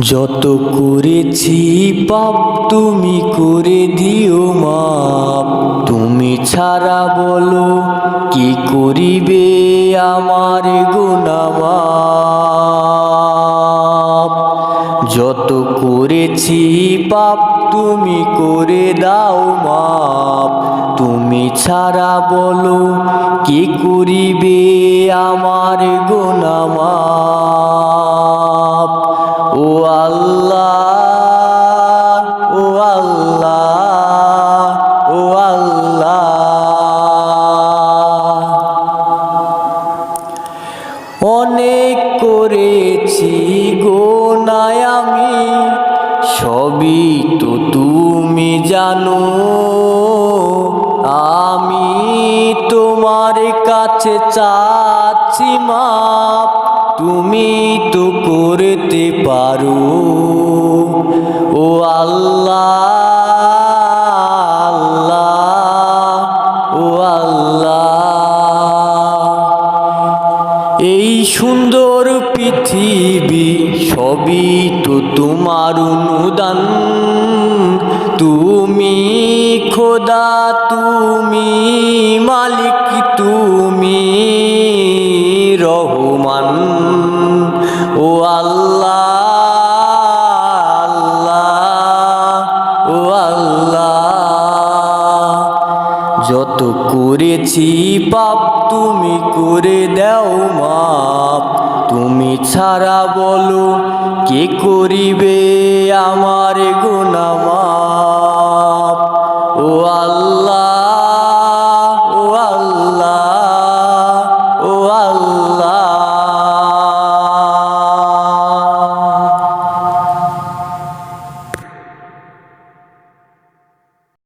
যত করেছি পাপ তুমি করে দিও মাপ। তুমি ছাড়া বলো কি করিবে আমার গুনামাপ যত করেছি পাপ তুমি করে দাও মাপ। তুমি ছাড়া বলো কি করিবে আমার গুনামাপ আল্লাহ, ও আল্লাহ ও আল্লাহ। অনেক করেছি গোনায় আমি, সবই তো তুমি জানো। আমি তোমার কাছে চাচ্ছি মাপ তুমি তো করতে পারো। ও আল্লাহ আল্লাহ। এই সুন্দর পৃথিবী সবই তো তোমার অনুদান। তুমি খোদা, তুমি মালিক, তুমি রহমান। যত করেছি পাপ তুমি করে দাও মাপ। তুমি ছাড়া বলো কে করিবে আমার গুণামাপ ও আল্লাহ